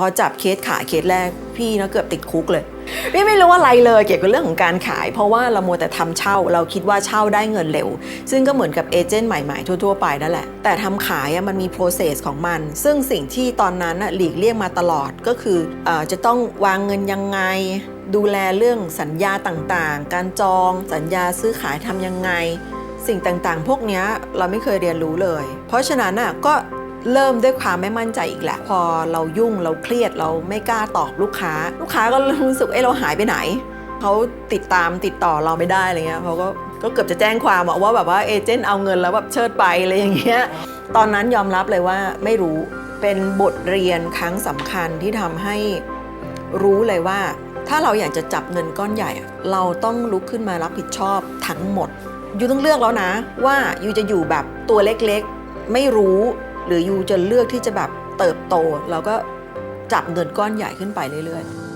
พอจับเคสขายเคสแรกพี่นะเกือบติดคุกเลยพี่ไม่รู้อะไรเลยเกี่ยวกับเรื่องของการขาย เพราะว่าเราโมแต่ทำเช่าเราคิดว่าเช่าได้เงินเร็ว ซึ่งก็เหมือนกับเอเจนต์ใหม่ๆ ทั่วๆ ไปนั่นแหละ แต่ทำขายมันมี process ของมัน ซึ่งสิ่งที่ตอนนั้นหลีกเลี่ยงมาตลอดก็คืออจะต้องวางเงินยังไง ดูแลเรื่องสัญญาต่างๆ การจองสัญญาซื้อขายทำยังไง สิ่งต่างๆ พวกนี้เราไม่เคยเรียนรู้เลย เพราะฉะนั้นก็ เริ่มด้วยความไม่มั่นใจอีกแหละ พอเรายุ่งเราเครียดเราไม่กล้าตอบลูกค้า ลูกค้าก็รู้สึกเอ้เราหายไปไหนเขาติดตามติดต่อเราไม่ได้อะไรเงี้ยเขาก็ก็เกือบจะแจ้งความว่าแบบว่าเอเจนต์เอาเงินแล้วแบบเชิดไปอะไรอย่างเงี้ยตอนนั้นยอมรับเลยว่าไม่รู้เป็นบทเรียนครั้งสำคัญที่ทำให้รู้เลยว่า ถ้าเราอยากจะจับเงินก้อนใหญ่ เราต้องลุกขึ้นมารับผิดชอบทั้งหมดยูต้องเลือกแล้วนะ ว่ายูจะอยู่แบบตัวเล็กๆ ไม่รู้ หรือยูจะเลือกที่จะแบบเติบโต แล้วก็จับเงินก้อนใหญ่ขึ้นไปเรื่อยๆ